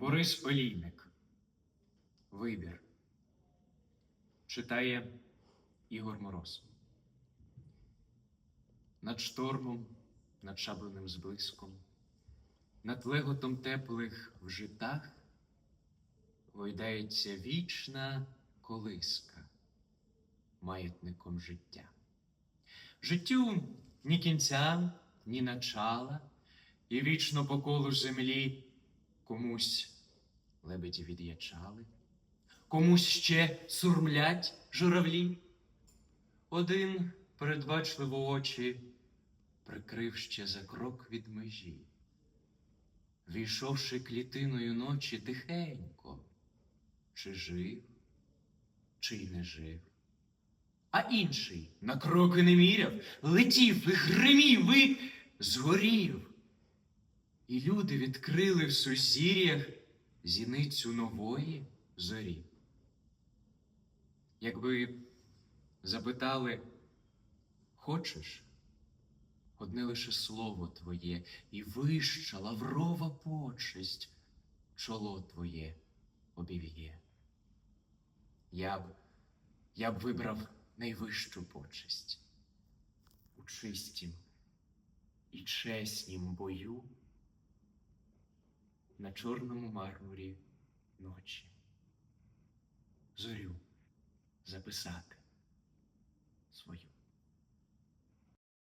Борис Олійник. Вибір. Читає Ігор Мороз. Над штормом, над шабленим зблиском, над леготом теплих в житах гойдається вічна колиска маятником життя. Життю ні кінця, ні начала, і вічно по колу землі комусь лебеді від'ячали, комусь ще сурмлять журавлі. Один передбачливо очі прикрив ще за крок від межі, війшовши клітиною ночі тихенько, чи жив, чи й не жив. А інший на кроки не міряв, летів і гримів і згорів. І люди відкрили в сузір'ях зіницю нової зорі. Якби запитали, хочеш, одне лише слово твоє, і вища лаврова почесть чоло твоє обів'є. Я б, я б вибрав найвищу почесть у чистім і чеснім бою на чорному мармурі ночі. Зорю записати свою.